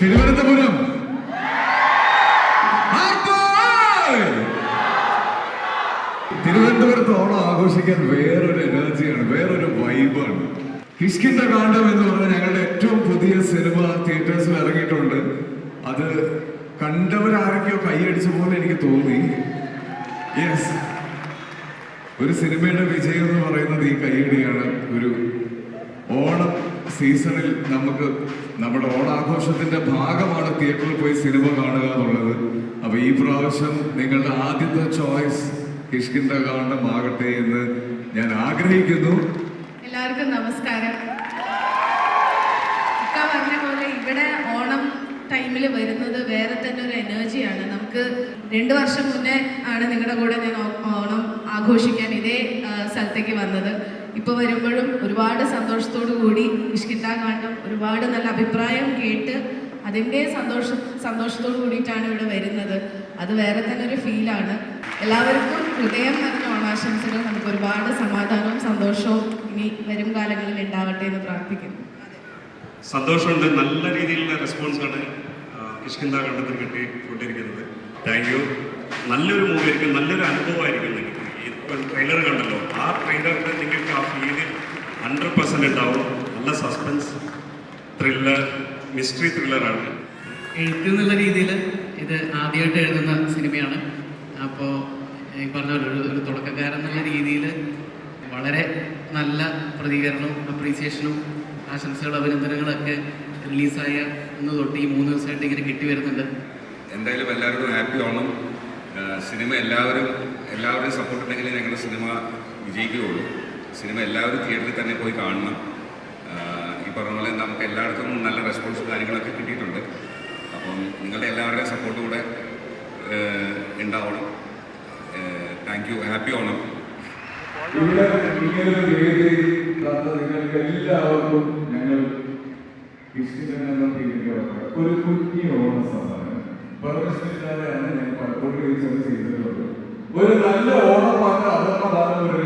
തിരുവനന്തപുരം. തിരുവനന്തപുരത്ത് ഓണം ആഘോഷിക്കാൻ വേറൊരു എനർജിയാണ് വേറൊരു വൈബാണ്. കിഷ്കിന്റെ കാണ്ടം എന്ന് പറഞ്ഞാൽ ഞങ്ങളുടെ ഏറ്റവും പുതിയ സിനിമ തിയേറ്റേഴ്സിൽ ഇറങ്ങിയിട്ടുണ്ട്. അത് കണ്ടവരാരൊക്കെയോ കൈയടിച്ച പോലെ എനിക്ക് തോന്നി. യെസ് ഒരു സിനിമയുടെ വിജയം എന്ന് പറയുന്നത് ഈ കൈയടിയാണ് ഒരു ഓണം സീസണിൽ നമുക്ക് നമ്മുടെ ഓണാഘോഷത്തിന്റെ ഭാഗമാണ് തിയേറ്ററിൽ പോയി സിനിമ കാണുക എന്നുള്ളത്. അപ്പൊ ഈ പ്രാവശ്യം നിങ്ങളുടെ ആദ്യത്തെ ചോയ്സ് കിഷ്കിന്റെ കാണ്ഡമാകട്ടെ എന്ന് ഞാൻ ആഗ്രഹിക്കുന്നു. എല്ലാവർക്കും നമസ്കാരം. പറഞ്ഞ പോലെ ഇവിടെ ഓണം ടൈമിൽ വരുന്നത് വേറെ തന്നെ ഒരു എനർജിയാണ് നമുക്ക് രണ്ട് വർഷം മുന്നേ ആണ് നിങ്ങളുടെ കൂടെ ഞാൻ ഓണം ആഘോഷിക്കാൻ ഇതേ സ്ഥലത്തേക്ക് വന്നത്. ഇപ്പോൾ വരുമ്പോഴും ഒരുപാട് സന്തോഷത്തോടു കൂടി ഇഷ്കിട്ടാ കണ്ടും ഒരുപാട് നല്ല അഭിപ്രായം കേട്ട് അതിന്റെ സന്തോഷ സന്തോഷത്തോടു കൂടിയിട്ടാണ് ഇവിടെ വരുന്നത്. അത് വേറെ തന്നെ ഒരു ഫീലാണ് എല്ലാവർക്കും ഹൃദയം നിറഞ്ഞ ഓണാശംസകൾ. നമുക്ക് ഒരുപാട് സമാധാനവും സന്തോഷവും ഇനി വരും കാലങ്ങളിൽ ഉണ്ടാവട്ടെ എന്ന് പ്രാർത്ഥിക്കുന്നു. സന്തോഷമുണ്ട്. നല്ല രീതിയിലുള്ള റെസ്പോൺസാണ് കിഷ്കിന്ത കണ്ടത്തിൽ കിട്ടിക്കൊണ്ടിരിക്കുന്നത്. താങ്ക് യു നല്ലൊരു മൂവി ആയിരിക്കും നല്ലൊരു അനുഭവമായിരിക്കും നിങ്ങൾക്ക് ട്രെയിലർ കണ്ടല്ലോ. ആ ട്രെയിലറിൽ നിങ്ങൾക്ക് ആ ഫീൽ ഹൺഡ്രഡ് പെർസെന്റ് ഉണ്ടാവും. നല്ല സസ്പെൻസ് ത്രില്ലർ മിസ്റ്ററി ത്രില്ലറാണ് എഴുത്ത് എന്നുള്ള രീതിയിൽ ഇത് ആദ്യമായിട്ട് എഴുതുന്ന സിനിമയാണ്. അപ്പോൾ ഈ പറഞ്ഞ ഒരു ഒരു തുടക്കക്കാരൻ എന്നുള്ള രീതിയിൽ വളരെ നല്ല പ്രതികരണവും അപ്രീസിയേഷനും ആശംസകളും അഭിനന്ദനങ്ങളൊക്കെ റിലീസായ ഇന്ന് തൊട്ട് ഈ മൂന്ന് ദിവസമായിട്ട് ഇങ്ങനെ കിട്ടി വരുന്നുണ്ട്. എന്തായാലും എല്ലാവരോടും ഹാപ്പി ഓണം സിനിമ എല്ലാവരും എല്ലാവരുടെയും സപ്പോർട്ട് ഉണ്ടെങ്കിൽ ഞങ്ങളുടെ സിനിമ വിജയിക്കുകയുള്ളൂ. സിനിമ എല്ലാവരും തിയേറ്ററിൽ തന്നെ പോയി കാണണം. ഈ പറഞ്ഞ പോലെ നമുക്ക് എല്ലായിടത്തും നല്ല റെസ്പോൺസ് കാര്യങ്ങളൊക്കെ കിട്ടിയിട്ടുണ്ട്. അപ്പം നിങ്ങളുടെ എല്ലാവരുടെയും സപ്പോർട്ട് കൂടെ ഉണ്ടാവണം. താങ്ക് യു ഹാപ്പി ഓണം ഇവിടെ തന്ന എല്ലാവർക്കും ഞങ്ങൾ ഒരു കുഞ്ഞി ഓണം സമ്മാനം. പ്രവേശിക്കാതെയാണ് ഞാൻ പലപ്പോഴും ചെയ്തിട്ടുള്ളത്. ഒരു നല്ല ഓണപ്പാട്ട് അതൊക്കെ ഒരു